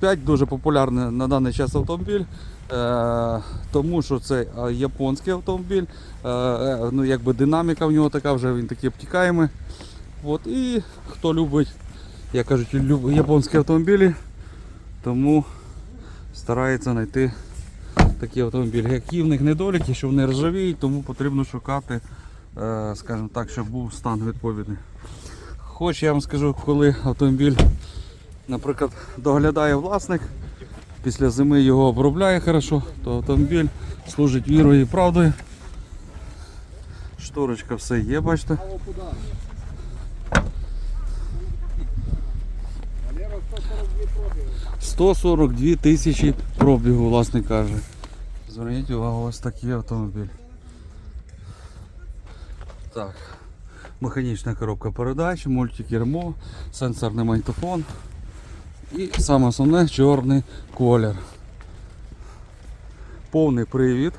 5 дуже популярний на даний час автомобіль, е, тому що це е, японський автомобіль, е, ну, якби динаміка в нього така, вже він такий обтікаємий. От, і хто любить, як кажуть, японські автомобілі, тому старається знайти такі автомобілі. Які в них недоліки, що вони ржавіють, тому потрібно шукати, скажімо так, щоб був стан відповідний. Хоч я вам скажу, коли автомобіль, наприклад, доглядає власник, після зими його обробляє хорошо, то автомобіль служить вірою і правдою. Шторочка все є, бачите. 142 тисячі пробігу, власник каже. Зверніть увагу, ось такий автомобіль. Так. Механічна коробка передач, мультикермо, сенсорний магнітофон і саме основне чорний колір. Повний привід.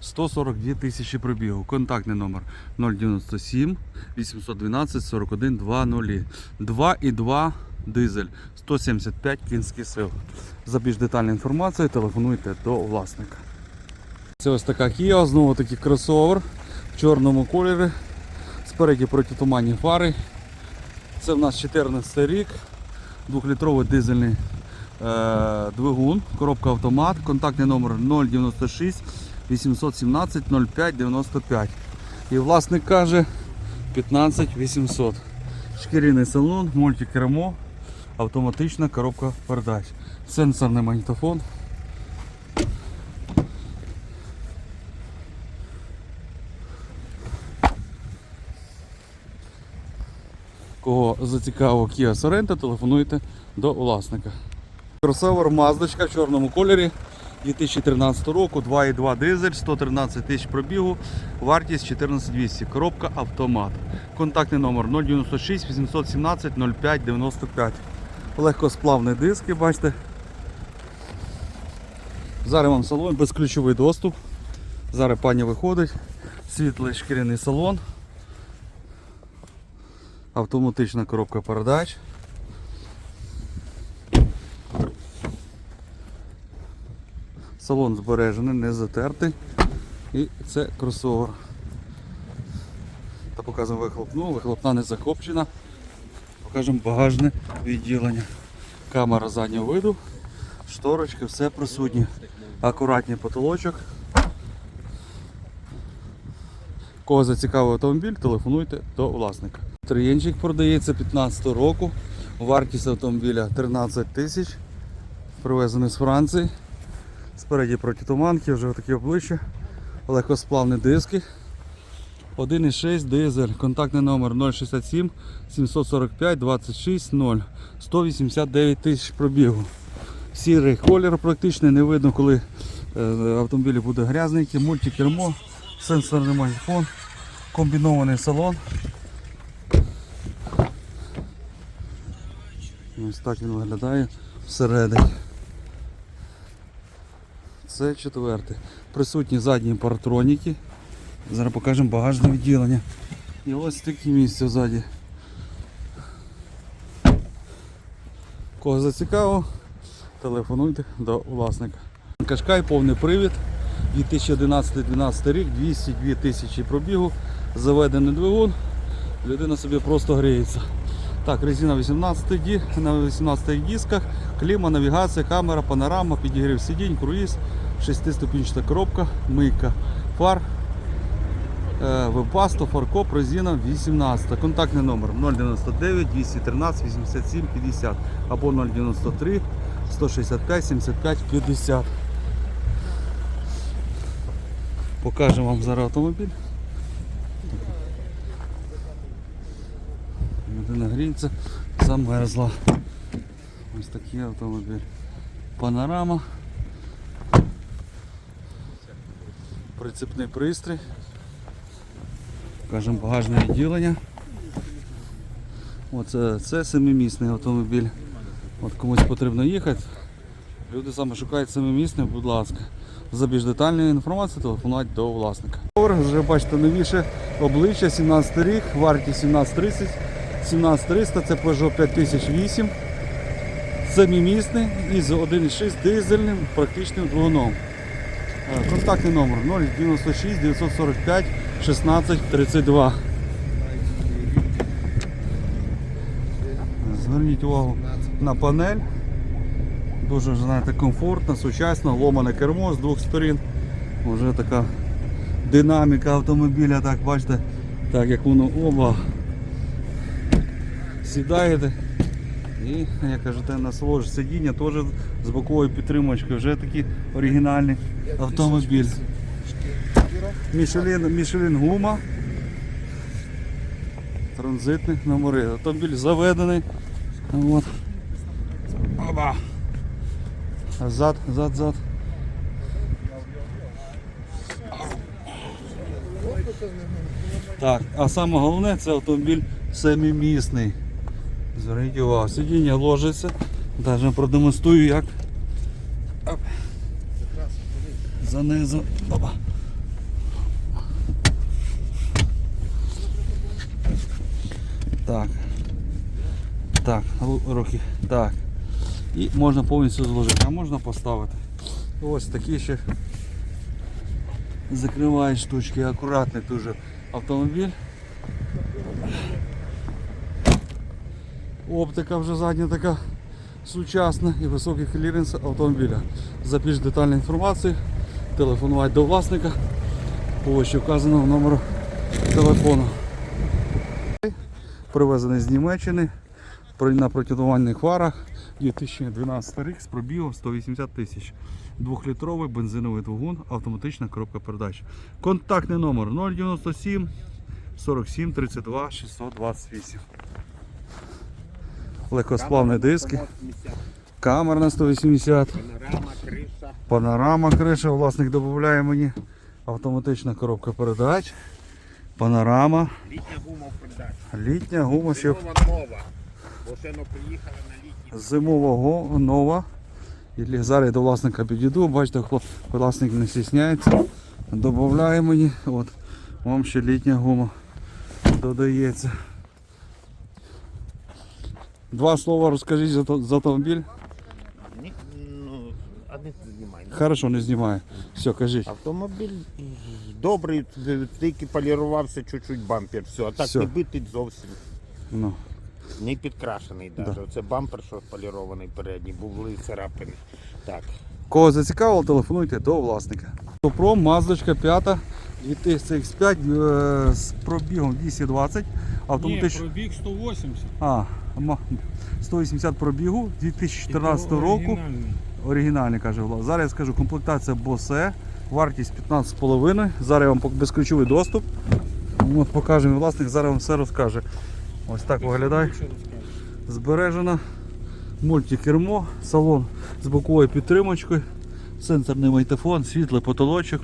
142 тисячі пробігу. Контактний номер 097 812 41 20. 2,2 дизель, 175 кінських сил. За більш детальною інформацією телефонуйте до власника. Це ось така Kia, знову таки кросовер в чорному кольорі. Спереді протитуманні фари. Це в нас 14 рік, 2-літровий дизельний е, двигун, коробка автомат, контактний номер 096 817 05 95. І власник каже 15 800. Шкіряний салон, мультикермо, автоматична коробка передач, сенсорний магнітофон. Кого зацікавив Kia Sorento, телефонуйте до власника. Кросовер Маздочка в чорному кольорі 2013 року, 2,2 дизель, 113 тисяч пробігу, вартість 14200, коробка автомат. Контактний номер 096 817 05 95. Легкосплавні диски, бачите. Зараз вам салон, безключовий доступ. Зараз пані виходить, світлий шкіряний салон. Автоматична коробка передач. Салон збережений, не затертий. І це кросовер. Та показуємо вихлопну, вихлопна не закопчена. Покажемо багажне відділення. Камера заднього виду, шторочки, все присутнє. Акуратний потолочок. Кого зацікавив автомобіль, телефонуйте до власника. Триєнчик продається 15 року. Вартість автомобіля 13 тисяч. Привезений з Франції. Спереді протитуманки, вже такі обличчя. Легкосплавні диски. 1,6 дизель. Контактний номер 067 745 26 0. 189 тисяч пробігу. Сірий колір практично не видно, коли е, автомобіль буде грязненький, мультикермо, сенсорний магнітофон, комбінований салон. Ось так він виглядає всередині. Це четверте. Присутні задні паратроніки. Зараз покажемо багажне відділення. І ось такі місця ззаді. Кого зацікавив, телефонуйте до власника. Кашкай повний привід. 2011-2012 рік, 202 тисячі пробігу, заведений двигун. Людина собі просто гріється. Так, резина 18 ді, на 18 дисках, кліма, навігація, камера, панорама, підігрів сидінь, круїз, 6-ступінчата коробка, мийка, фар, е, вебасто, фаркоп, резина 18. Контактний номер 099 213 87 50 або 093 165 75 50. Покажемо вам зараз автомобіль. Гріється, замерзла. Ось такий автомобіль. Панорама. Прицепний пристрій. Покажемо багажне відділення. Оце це семимісний автомобіль. От комусь потрібно їхати. Люди саме шукають семимісний, будь ласка. За більш детальною інформацією телефонувати до власника. Вже бачите новіше обличчя, 17 рік, вартість 1730. 17300, це Peugeot 5008. Семимісний із 1,6 дизельним практичним двигуном. Е, Контактний номер 096 945 16 32. Зверніть увагу на панель. Дуже знаєте, комфортно, сучасно, ломане кермо з двох сторін. Вже така динаміка автомобіля, так бачите, так як воно оба. Сідаєте і, як кажете, насолоджуєте сидіння теж з боковою підтримочкою, вже такі оригінальні автомобіль. Мішелін, Мішелін гума. Транзитні номери. Автомобіль заведений. От. Оба. Зад, зад, зад. Так, а саме головне це автомобіль семимісний. Зверніть увагу, сидіння ложиться. Навіть продемонструю як. Оп. Занизу. Опа. Так. Так, руки. Так. І можна повністю зложити, а можна поставити. Ось такі ще закривають штучки, акуратний дуже автомобіль. Оптика вже задня така сучасна і високий кліренс автомобіля. За більш детальну інформацію телефонувати до власника по вище вказаного номеру телефону. Привезений з Німеччини на протитуманних фарах 2012 рік з пробігом 180 тисяч. Двохлітровий бензиновий двигун, автоматична коробка передач. Контактний номер 097 47 32 628. Легкосплавні диски, камера на 180, Панорама, криша. панорама криша, власник додає мені. Автоматична коробка передач, панорама, Літня гума в продажі. літня гума ще Нова нова. Бо ще не приїхала на літній. зимова нова. І зараз я до власника підійду, бачите, власник не стісняється. Додає мені. От, вам ще літня гума додається. Два слова розкажіть за, то- за автомобіль. Ні, ну, а не знімай. Хорошо, не знімаю. Все, кажіть. Автомобіль добрий, тільки полірувався чуть-чуть бампер. Все, а так Всьо. не битий зовсім. Ну. Не підкрашений навіть. Оце бампер, що полірований передній, були царапини. Так. Кого зацікавило, телефонуйте до власника. Сопром, Маздочка 5, 2000X5 е, з пробігом 220. Ні, пробіг 180. А, 180 пробігу 2014 року. Оригінальний. Оригінальний каже Влад. Зараз я скажу комплектація Bose, вартість 15,5. Зараз я вам безключовий доступ. От покажемо власник, зараз вам все розкаже. Ось так виглядає. Збережена. Мультикермо, салон з боковою підтримочкою, сенсорний майтефон, світлий потолочок.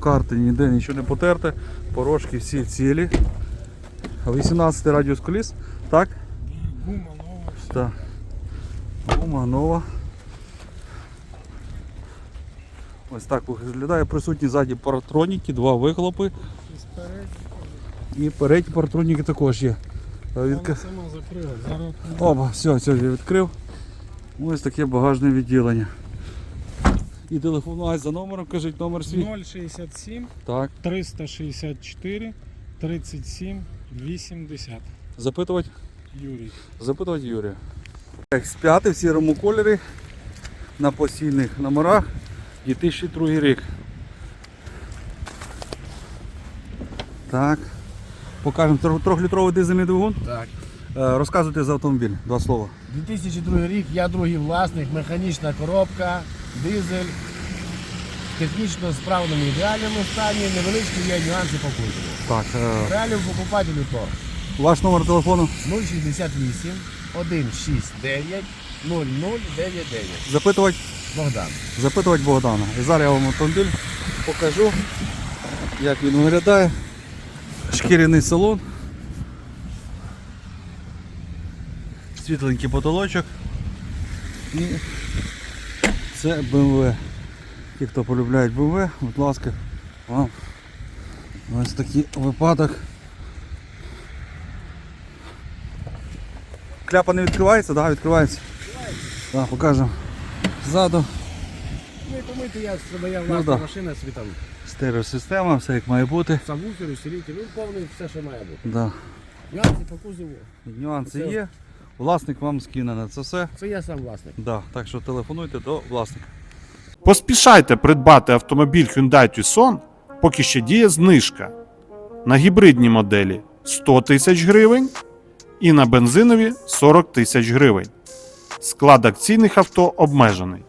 Карти ніде нічого не потерте, порожки всі цілі. 18 радіус коліс. Так? Гума нова. Так. Гума нова. Ось так виглядає. Присутні ззаді паратроніки, два вихлопи. І передні паратроніки також є. Відка... сама закрила. Зараз Опа, все, все, я відкрив. Ось таке багажне відділення. І телефонувати за номером, кажіть номер свій. 067 Так. 364 37 80. Запитувати? Юрій. Запитувати Юрія. X5 в сірому кольорі на постійних номерах 2002 рік. Так. Покажемо трьохлітровий дизельний двигун. Так. Е, Розказуйте за автомобіль. Два слова. 2002 рік, я другий власник, механічна коробка, дизель, в технічно справному ідеальному стані, невеличкі є нюанси по кузову. Так. е, Реалів покупателю торг Ваш номер телефону. 068 169 0099. Запитувати, Богдан. запитувати Богдана. І зараз я вам автомобіль покажу, як він виглядає. Шкіряний салон. Світленький потолочок. І це BMW. Ті, хто полюбляють BMW, будь ласка, вам ось такий випадок. Шляпа не відкривається, так, да, відкривається. Так, покажемо. Ззаду Ну і помити я своя Ну, власна да. машина, собі там стереосистема, все як має бути. сабвуфер, усилитель, ну повний все, що має бути. Да. Нюанси по кузову. Нюанси Це- є. Власник вам скине на це все. Це я сам власник. Да. Так що телефонуйте до власника. Поспішайте придбати автомобіль Hyundai Tucson, поки ще діє знижка. На гібридні моделі 100 тисяч гривень і на бензинові 40 тисяч гривень. Склад акційних авто обмежений.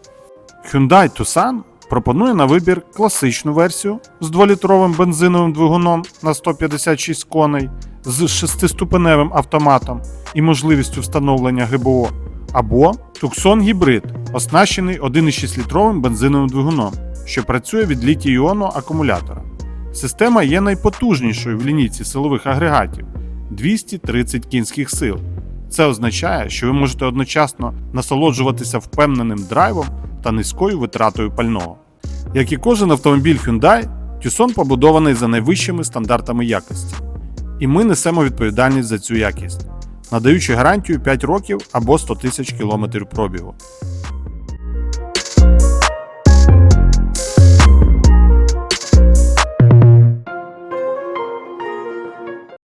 Hyundai Tucson пропонує на вибір класичну версію з 2-літровим бензиновим двигуном на 156 коней з 6-ступеневим автоматом і можливістю встановлення ГБО, або Tucson гібрид, оснащений 1,6-літровим бензиновим двигуном, що працює від літій-іонного акумулятора. Система є найпотужнішою в лінійці силових агрегатів 230 кінських сил. Це означає, що ви можете одночасно насолоджуватися впевненим драйвом та низькою витратою пального. Як і кожен автомобіль Hyundai, Tucson побудований за найвищими стандартами якості. І ми несемо відповідальність за цю якість, надаючи гарантію 5 років або 100 тисяч кілометрів пробігу.